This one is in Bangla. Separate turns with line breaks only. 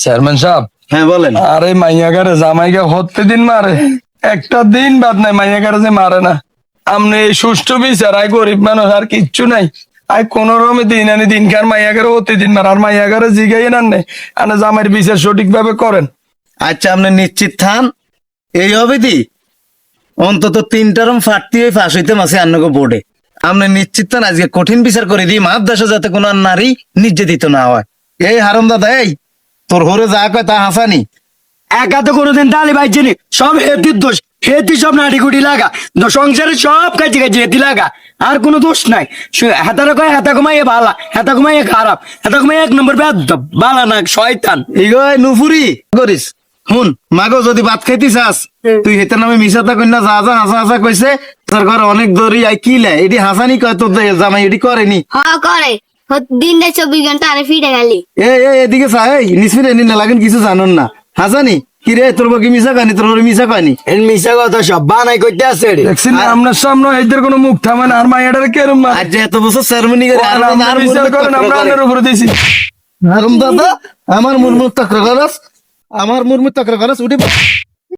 চেয়ারম্যান সাহেব।
হ্যাঁ বলেন।
আরে মাইয়াগারে জামাইকে হতে দিন মারে। একটা দিন বাদ নাই মাইয়াগারে যে মারে না। আমনে এই সুষ্ঠু বিচার আই গরিব মানুষ আর কিচ্ছু নাই। আই কোন রকমে দিন আনি দিন কার মাইয়াগারে হতে দিন মার আর মাইয়াগারে জিগাই না নেই আনে জামাইয়ের বিচার সঠিক ভাবে করেন।
আচ্ছা আপনি নিশ্চিত থান? এই হবে দি? অন্তত তিনটার ফাটতি হয়ে ফাঁস হইতে মাসে আন্নগো বোর্ডে। আপনি নিশ্চিত থান? আজকে কঠিন বিচার করে দিই। মাপ দেশে যাতে কোনো আর নারী নির্যাতিত না হয়। এই হারম দাদা এই! তোর ঘরে যা কয় তা হাসানি।
একা তো কোনোদিন তালি বাইছিনি। সব হেতির দোষ। হেতি সব নাটি কুটি লাগা। সংসারে সব কাজে কাজে হেতি লাগা। আর কোনো দোষ নাই। হেতারা কয় হেতা কমাইয়ে ভালা। হেতা কমাইয়ে খারাপ। হেতা কমাইয়ে এক নম্বর বালা না শয়তান।
ইগো এই নুফুরি। করিস। শুন মাগো যদি ভাত খাইতে চাস তুই হেতে নামে মিশাতা কন্যা যা যা হাসা হাসা কইছে তোর ঘর অনেক দরি আই কি লে এটি হাসানি কয় তোর জামাই এটি করেনি।
হ করে। দিন চব্বিশ ঘণ্টা আরে ফিরে গেলি।
এ এদিকে চা এই নিসফির এনি না লাগেন কিছু জানুন না। হাসানি কি রে তোর বাকি মিশা কানি তোর মিশা কানি
এর মিশা কথা সব বানাই করতে আছে রে।
দেখছেন না, আপনার সামনে এদের কোনো মুখ থামে না আর মাইয়াটারে কেরম মারে
আজ যে এত বছর সেরেমনি করে আর
করেন আমরা উপরে দিছি
হারুম দাদা আমার মুরমুর তক্র করস আমার মুরমুর তক্র করস উঠে